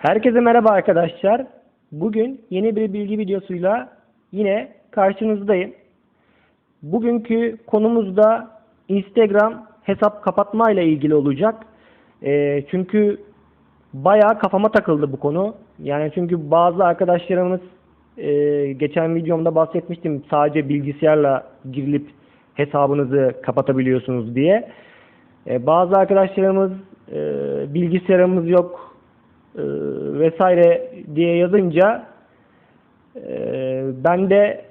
Herkese merhaba arkadaşlar. Bugün yeni bir bilgi videosuyla yine karşınızdayım. Bugünkü konumuz da Instagram hesap kapatma ile ilgili olacak. Ee, çünkü bayağı kafama takıldı bu konu. Yani çünkü bazı arkadaşlarımız e, geçen videomda bahsetmiştim sadece bilgisayarla girilip hesabınızı kapatabiliyorsunuz diye. E, bazı arkadaşlarımız e, bilgisayarımız yok e, vesaire diye yazınca e, ben de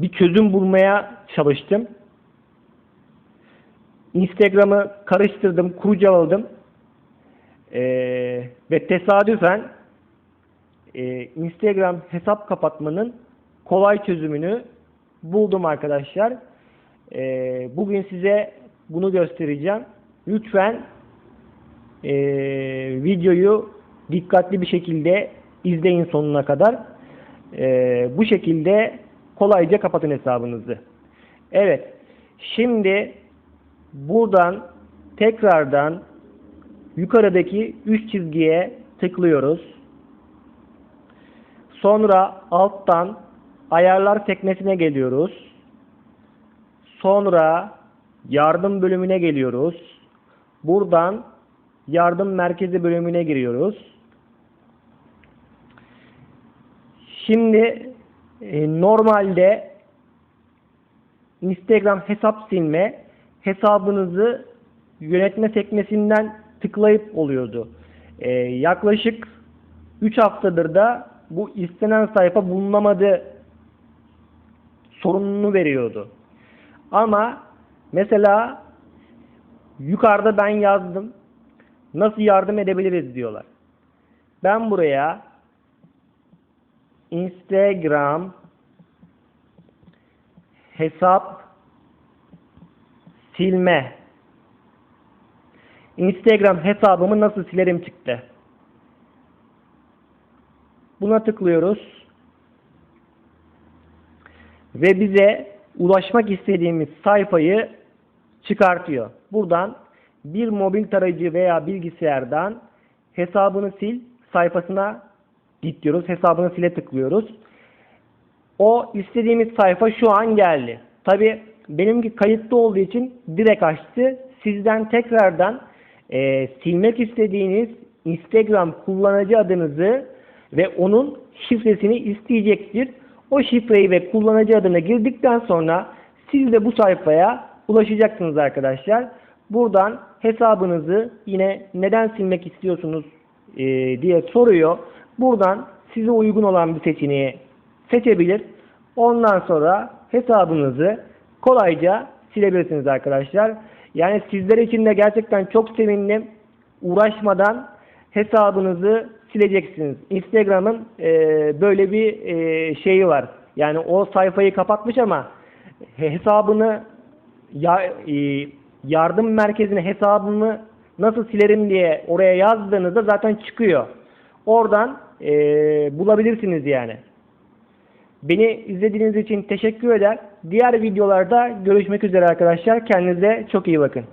bir çözüm bulmaya çalıştım. Instagram'ı karıştırdım, kurcaladım. E, ve tesadüfen e, Instagram hesap kapatmanın kolay çözümünü buldum arkadaşlar. E, bugün size bunu göstereceğim. Lütfen e, videoyu dikkatli bir şekilde izleyin sonuna kadar. E, bu şekilde kolayca kapatın hesabınızı. Evet. Şimdi buradan tekrardan yukarıdaki üç çizgiye tıklıyoruz. Sonra alttan ayarlar sekmesine geliyoruz. Sonra yardım bölümüne geliyoruz. Buradan yardım merkezi bölümüne giriyoruz. Şimdi e, normalde Instagram hesap silme hesabınızı yönetme sekmesinden tıklayıp oluyordu. E, yaklaşık 3 haftadır da bu istenen sayfa bulunamadı sorununu veriyordu. Ama mesela yukarıda ben yazdım. Nasıl yardım edebiliriz diyorlar. Ben buraya Instagram hesap silme Instagram hesabımı nasıl silerim çıktı. Buna tıklıyoruz. Ve bize ulaşmak istediğimiz sayfayı çıkartıyor. Buradan bir mobil tarayıcı veya bilgisayardan hesabını sil sayfasına git diyoruz. Hesabını sile tıklıyoruz. O istediğimiz sayfa şu an geldi. Tabi benimki kayıtlı olduğu için direkt açtı. Sizden tekrardan e, silmek istediğiniz Instagram kullanıcı adınızı ve onun şifresini isteyecektir. O şifreyi ve kullanıcı adını girdikten sonra siz de bu sayfaya ulaşacaksınız arkadaşlar. Buradan hesabınızı yine neden silmek istiyorsunuz e, diye soruyor. Buradan size uygun olan bir seçeneği seçebilir. Ondan sonra hesabınızı kolayca silebilirsiniz arkadaşlar. Yani sizler için de gerçekten çok sevindim. Uğraşmadan hesabınızı sileceksiniz. Instagram'ın e, böyle bir e, şeyi var. Yani o sayfayı kapatmış ama hesabını ya, e, yardım merkezine hesabımı nasıl silerim diye oraya yazdığınızda zaten çıkıyor. Oradan e, bulabilirsiniz yani. Beni izlediğiniz için teşekkür eder. Diğer videolarda görüşmek üzere arkadaşlar. Kendinize çok iyi bakın.